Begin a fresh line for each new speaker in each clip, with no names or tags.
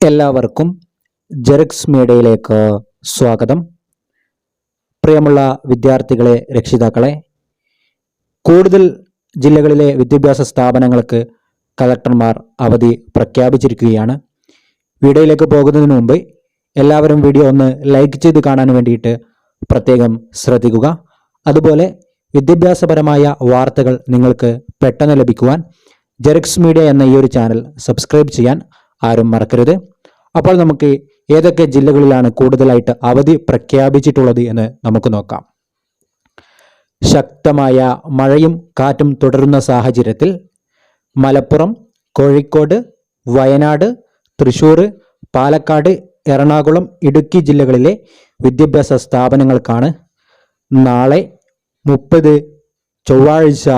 എല്ലാവർക്കും ജെറിക്സ് മീഡിയയിലേക്ക് സ്വാഗതം. പ്രിയമുള്ള വിദ്യാർത്ഥികളെ രക്ഷിതാക്കളെ കൂടുതൽ ജില്ലകളിലെ വിദ്യാഭ്യാസ സ്ഥാപനങ്ങൾക്ക് കളക്ടർമാർ അവധി പ്രഖ്യാപിച്ചിരിക്കുകയാണ്. വീഡിയോയിലേക്ക് പോകുന്നതിന് മുമ്പ് എല്ലാവരും വീഡിയോ ഒന്ന് ലൈക്ക് ചെയ്ത് കാണാൻ വേണ്ടിയിട്ട് പ്രത്യേകം ശ്രദ്ധിക്കുക. അതുപോലെ വിദ്യാഭ്യാസപരമായ വാർത്തകൾ നിങ്ങൾക്ക് പെട്ടെന്ന് ലഭിക്കുവാൻ ജെറിക്സ് മീഡിയ എന്ന ഈ ഒരു ചാനൽ സബ്സ്ക്രൈബ് ചെയ്യാൻ ആരും മറക്കരുത്. അപ്പോൾ നമുക്ക് ഏതൊക്കെ ജില്ലകളിലാണ് കൂടുതലായിട്ട് അവധി പ്രഖ്യാപിച്ചിട്ടുള്ളത് എന്ന് നമുക്ക് നോക്കാം. ശക്തമായ മഴയും കാറ്റും തുടരുന്ന സാഹചര്യത്തിൽ മലപ്പുറം കോഴിക്കോട് വയനാട് തൃശൂർ പാലക്കാട് എറണാകുളം ഇടുക്കി ജില്ലകളിലെ വിദ്യാഭ്യാസ സ്ഥാപനങ്ങൾക്കാണ് നാളെ മുപ്പത് ചൊവ്വാഴ്ച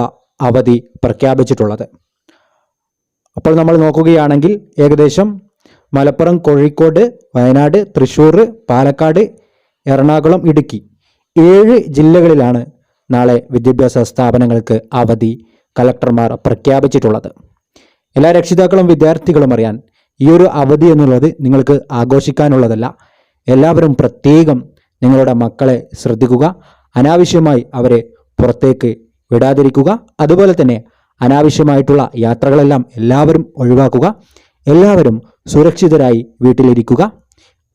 അവധി പ്രഖ്യാപിച്ചിട്ടുള്ളത്. അപ്പോൾ നമ്മൾ നോക്കുകയാണെങ്കിൽ ഏകദേശം മലപ്പുറം കോഴിക്കോട് വയനാട് തൃശ്ശൂർ പാലക്കാട് എറണാകുളം ഇടുക്കി ഏഴ് ജില്ലകളിലാണ് നാളെ വിദ്യാഭ്യാസ സ്ഥാപനങ്ങൾക്ക് അവധി കലക്ടർമാർ പ്രഖ്യാപിച്ചിട്ടുള്ളത്. എല്ലാ രക്ഷിതാക്കളും വിദ്യാർത്ഥികളും അറിയാൻ ഈ ഒരു അവധി എന്നുള്ളത് നിങ്ങൾക്ക് ആഘോഷിക്കാനുള്ളതല്ല. എല്ലാവരും പ്രത്യേകം നിങ്ങളുടെ മക്കളെ ശ്രദ്ധിക്കുക. അനാവശ്യമായി അവരെ പുറത്തേക്ക് വിടാതിരിക്കുക. അതുപോലെ തന്നെ അനാവശ്യമായിട്ടുള്ള യാത്രകളെല്ലാം എല്ലാവരും ഒഴിവാക്കുക. എല്ലാവരും സുരക്ഷിതരായി വീട്ടിലിരിക്കുക.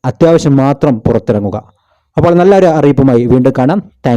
അത്യാവശ്യം മാത്രം പുറത്തിറങ്ങുക. അപ്പോൾ നല്ലൊരു അറിയിപ്പുമായി വീണ്ടും കാണാം. താങ്ക്